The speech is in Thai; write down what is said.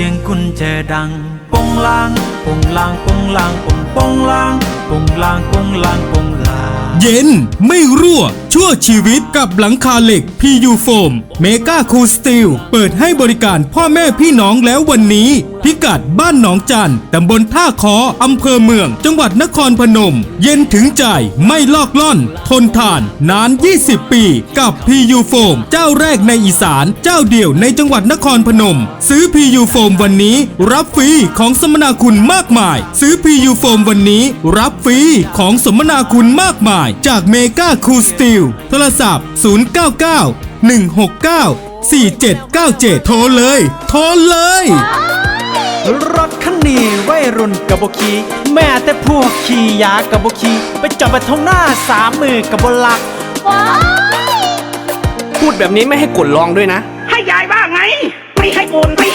สียงกุญแจดังปงลางปงลางปงลางปงปงลางปงลางปงลางปงลาง เย็นไม่รั่ว ชั่วชีวิตกับหลังคาเหล็ก PU Foam เมกาคูสตีลเปิดให้บริการพ่อแม่พี่น้องแล้ววันนี้พิกัดบ้านหนองจันตำบลท่าคออำเภอเมือง จังหวัดนครพนม เย็นถึงใจไม่ลอกล่อน ทนทานนาน 20 ปี กับ PU Foam เจ้าแรกในอีสาน เจ้าเดียวในจังหวัดนครพนม ซื้อ PU Foam วันนี้ รับฟรีของสมนาคุณมากมาย ซื้อ PU Foam วันนี้ รับฟรีของสมนาคุณมากมาย จากเมกาคูสตีลโทรศัพท์ 099 169 4797 โทรเลย โทรเลยรถคันนี้วัย รุ่นกับบขี่แม้แต่พวกขี่ยากับบขี่ไปจอดไปทงหน้าสามมือกับบลัก พูดแบบนี้ไม่ให้กดลองด้วยนะ ให้ยายว่าไง ไม่ให้โกนไม่